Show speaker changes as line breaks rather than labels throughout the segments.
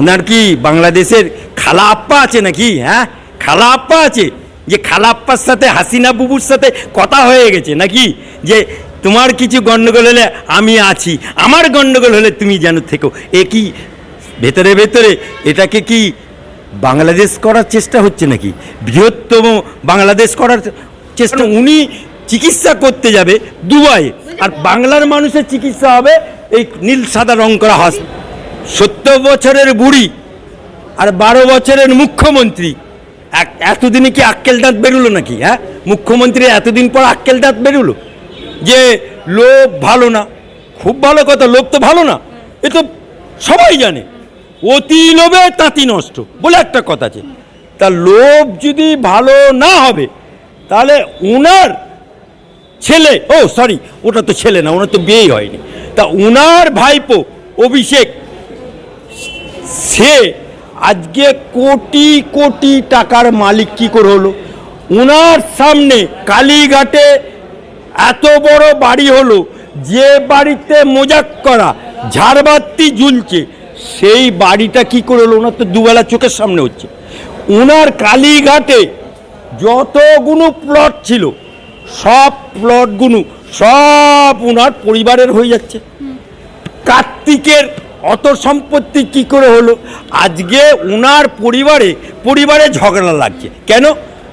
উনার কি বাংলাদেশের খালা আপ্পা আছে নাকি হ্যাঁ? খালা আপ্পা আছে। যে খালা আপ্পার সাথে, হাসিনা বুবুর সাথে কথা হয়ে গেছে নাকি? যে তোমার কিছু গণ্ডগোল হলে আমি আছি, আমার গণ্ডগোল হলে তুমি যেন থেকো। এ কি ভেতরে ভেতরে এটাকে কি বাংলাদেশ করার চেষ্টা হচ্ছে নাকি? বৃহত্তম বাংলাদেশ করার চেষ্টা, উনি চিকিৎসা করতে যাবে দুবাই, আর বাংলার মানুষের চিকিৎসা হবে এই নীল সাদা রং করা হাস সত্তর বছরের বুড়ি আর বারো বছরের মুখ্যমন্ত্রী। এতদিনে কি আক্কেল দাঁত বেরোলো নাকি হ্যাঁ? মুখ্যমন্ত্রী এতদিন পর আক্কেল দাঁত বেরোলো? যে লোভ ভালো না, খুব ভালো কথা, লোভ তো ভালো না, এ তো সবাই জানে। অতি লোভে তাঁতি নষ্ট, বলে একটা কথা আছে। তা লোভ যদি ভালো না হবে, তাহলে ওনার ছেলে, ও সরি, ওটা তো ছেলে না, ওনার তো বিয়েই হয়নি। তা ওনার ভাইপো অভিষেক সে আজকে কোটি কোটি টাকার মালিক কি করে হলো? ওনার সামনে কালীঘাটে এত বড় বাড়ি হলো, যে বাড়িতে মোজাক করা, ঝাড়বাতি ঝুলছে, সেই বাড়িটা কি করে হলো? ওনার তো দুবেলা চোখের সামনে হচ্ছে। ওনার কালীঘাটে যতগুলো প্লট ছিল, সব প্লটগুলো সব ওনার পরিবারের হয়ে যাচ্ছে। কার্তিকের অত সম্পত্তি কি করে হলো? আজকে ওনার পরিবারে পরিবারে ঝগড়া লাগছে। কেন?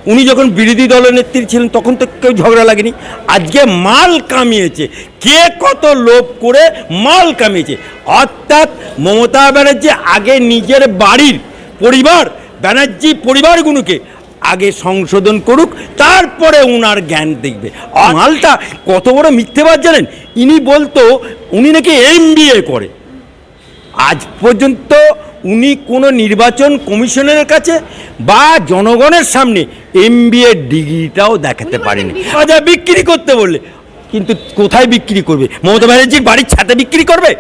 উনি যখন বিরোধী দলের দলনেত্রী ছিলেন, তখন তো কেউ ঝগড়া লাগেনি। আজকে মাল কামিয়েছে। কে কত লোভ করে মাল কামিয়েছে? অর্থাৎ মমতা ব্যানার্জি আগে নিজের বাড়ির পরিবার, ব্যানার্জি পরিবারগুলোকে আগে সংশোধন করুক, তারপরে উনার জ্ঞান দেখবে। মালটা কত বড় মিথ্যেবাদ জানেন? ইনি বলতো, উনি নাকি এম করে। আজ পর্যন্ত উনি কোনো নির্বাচন কমিশনের কাছে বা জনগণের সামনে এম ডিগ্রিটাও দেখাতে পারেনি। আচ্ছা বিক্রি করতে বললে কিন্তু কোথায় বিক্রি করবে? মমতা ব্যানার্জির বাড়ির ছাতে বিক্রি করবে?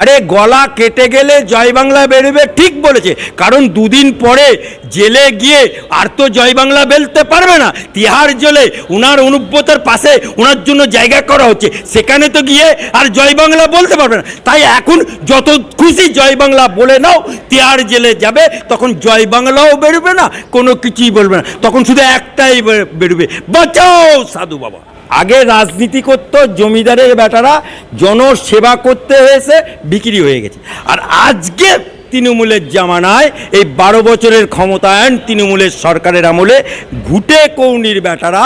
আরে গলা কেটে গেলে জয় বাংলা বেরোবে, ঠিক বলেছে। কারণ দুদিন পরে জেলে গিয়ে আর তো জয় বাংলা বেলতে পারবে না। তিহার জেলে উনার অনুব্যতার পাশে ওনার জন্য জায়গা করা হচ্ছে। সেখানে তো গিয়ে আর জয় বাংলা বলতে পারবে না। তাই এখন যত খুশি জয় বাংলা বলে নাও, তিহার জেলে যাবে, তখন জয় বাংলাও বেরোবে না, কোনো কিছুই বলবে না। তখন শুধু একটাই বেরোবে। বাঁচাও সাধু বাবা। আগে রাজনীতি করত জমিদারের বেটারা জনসেবা করতে হয়েছে, বিক্রি হয়ে গেছে। আর আজকে তৃণমূলের জামানায় এই বারো বছরের ক্ষমতায়ন তৃণমূলের সরকারের আমলে ঘুটে কৌনির বেটারা,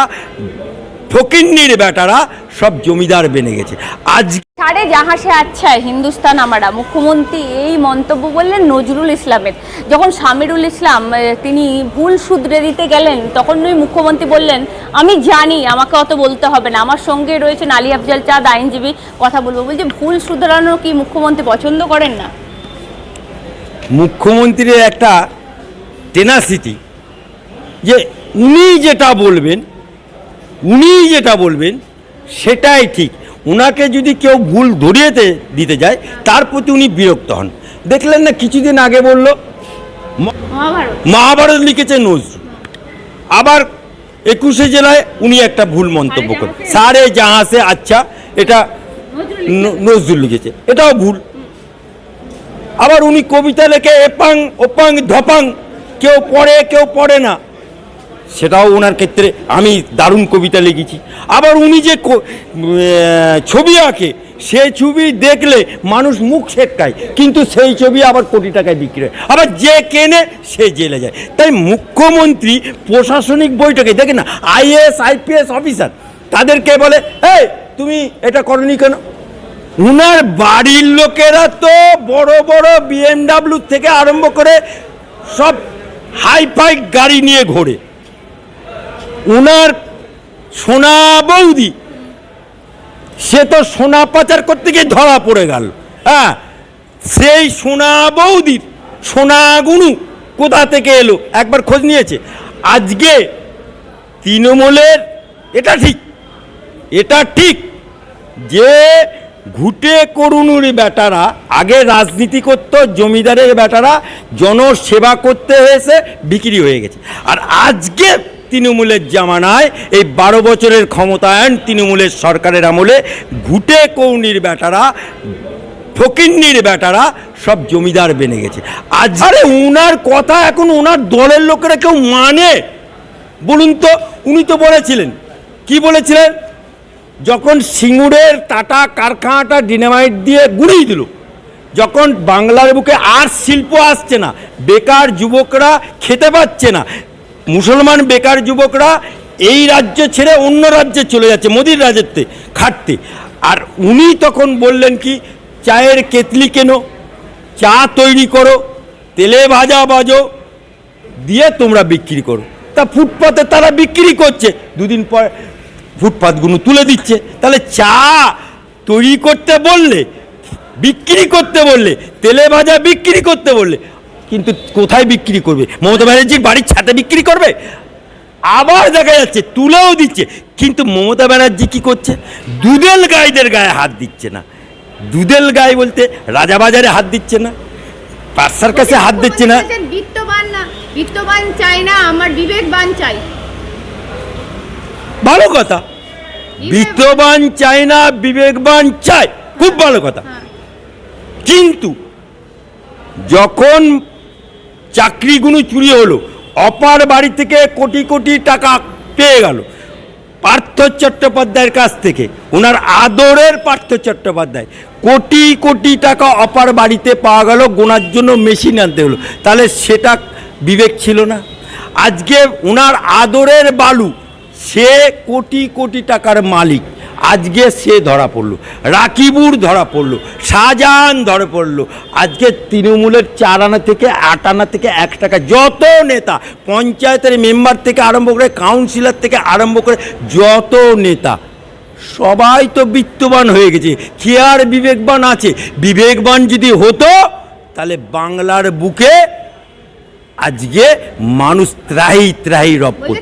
ফকিন্নির বেটারা সব জমিদার বেনে গেছে। আজ
সারে যাহা সে আচ্ছা হিন্দুস্তান আমারা। মুখ্যমন্ত্রী এই মন্তব্য বললেন নজরুল ইসলামের। যখন সামিরুল ইসলাম তিনি ভুল শুধরে দিতে গেলেন, তখন ওই মুখ্যমন্ত্রী বললেন, আমি জানি, আমাকে অত বলতে হবে না। আমার সঙ্গে রয়েছেন আলী আফজাল চাঁদ, আইনজীবী, কথা বলব। বলছে, ভুল শুধরানো কি মুখ্যমন্ত্রী পছন্দ করেন না?
মুখ্যমন্ত্রীর একটা টেনাসিটি যে উনি যেটা বলবেন, উনি যেটা বলবেন, সেটাই ঠিক। ওনাকে যদি কেউ ভুল ধরিয়েতে দিতে যায় তার প্রতি উনি বিরক্ত হন। দেখলেন না কিছুদিন আগে বলল
মহাভারত।
লিখেছে নজরুল। আবার একুশে জেলায় উনি একটা ভুল মন্তব্য করেন। সারে জাহাসে আচ্ছা এটা নজরুল লিখেছে। এটাও ভুল। আবার উনি কবিতা লেখে এপাং ওপাং ধপাং কেউ পড়ে কেউ পড়ে না। সেটাও ওনার ক্ষেত্রে আমি দারুণ কবিতা লিখেছি। আবার উনি যে ছবি আঁকে, সে ছবি দেখলে মানুষ মুখ শেখায় কিন্তু সেই ছবি আবার কোটি টাকায় বিক্রি হয়। আবার যে কেনে, সে জেলে যায়। তাই মুখ্যমন্ত্রী প্রশাসনিক বৈঠকে, দেখেন না আইএস আইপিএস অফিসার, তাদেরকে বলে, এই, তুমি এটা করনি কেন? উনার বাড়ির লোকেরা তো বড় বড় বিএমডাব্লিউ থেকে আরম্ভ করে সব হাই ফাই গাড়ি নিয়ে ঘোরে। উনার সোনা বৌদি, সে তো সোনা পাচার করতে গিয়ে ধরা পড়ে গেল। হ্যাঁ সেই সোনা বৌদির, সোনা গুনু কোথা থেকে এলো? একবার খোঁজ নিয়েছে। আজকে তৃণমূলের, এটা ঠিক এটা ঠিক যে ঘুটে করুণুর বেটারা, আগে রাজনীতি করতো, জমিদারের বেটারা, জনসেবা করতে হয়েছে বিক্রি হয়ে গেছে। আর আজকে তৃণমূলের জামানায় এই বারো বছরের ক্ষমতায়ন তৃণমূলের সরকারের আমলে ঘুটে কৌনির বেটারা, ফকিন্নির বেটারা সব জমিদার বেনে গেছে। আরে উনার কথা এখন ওনার দলের লোকেরা কেউ মানে? বলুন তো, উনি তো বলেছিলেন। কি বলেছিলেন? যখন সিঙ্গুরের টাটা কারখানাটা ডিনামাইট দিয়ে গুড়িয়ে দিল, যখন বাংলার বুকে আর শিল্প আসছে না, বেকার যুবকরা খেতে পাচ্ছে না মুসলমান বেকার যুবকরা এই রাজ্য ছেড়ে অন্য রাজ্যে চলে যাচ্ছে, মোদির রাজ্যতে খাটতে। আর উনি তখন বললেন কি, চায়ের কেতলি কেন, চা তৈরি করো, তেলে ভাজা বাজো, দিয়ে তোমরা বিক্রি করো। তা ফুটপাতে তারা বিক্রি করছে। দুদিন পর ফুটপাতগুলো তুলে দিচ্ছে। তাহলে চা তৈরি করতে বললে, বিক্রি করতে বললে, তেলে ভাজা বিক্রি করতে বললে কিন্তু কোথায় বিক্রি করবে? মমতা ব্যানার্জির বাড়ির ছাতে বিক্রি করবে? আবার দেখা যাচ্ছে তুলেও দিচ্ছে। কিন্তু মমতা ব্যানার্জি কি করছে? দুদেল গাইদের গায়ে হাত দিচ্ছে না। দুদেল গায়ে বলতে রাজাবাজারে হাত দিচ্ছে না। পার্সার কাছে হাত দিচ্ছে না।
বিত্তবান না বিত্তবান চাই না আমার বিবেকবান চাই।
ভালো কথা। বিত্তবান চায় না বিবেকবান চায় খুব ভালো কথা।
হ্যাঁ।
কিন্তু যখন চাকরিগুলো চুরি হলো। অপার বাড়ি থেকে কোটি কোটি টাকা পেয়ে গেল। পার্থ চট্টোপাধ্যায়ের কাছ থেকে। ওনার আদরের পার্থ চট্টোপাধ্যায়। কোটি কোটি টাকা অপার বাড়িতে পাওয়া গেল, গোনার জন্য মেশিন আনতে হলো। তাহলে সেটা বিবেক ছিল না। আজকে ওনার আদরের বালু, সে কোটি কোটি টাকার মালিক। আজকে সে ধরা পড়ল। রাকিবুর ধরা পড়ল। শাহজাহান ধরা পড়ল। আজকে তৃণমূলের চার আনা থেকে আট আনা থেকে এক টাকা। যত নেতা, পঞ্চায়েতের মেম্বার থেকে আরম্ভ করে, কাউন্সিলর থেকে আরম্ভ করে, যত নেতা, সবাই তো বিত্তবান হয়ে গেছে। কে আর বিবেকবান আছে? বিবেকবান যদি হতো, তাহলে বাংলার বুকে আজকে মানুষ ত্রাহি ত্রাহি রব করতো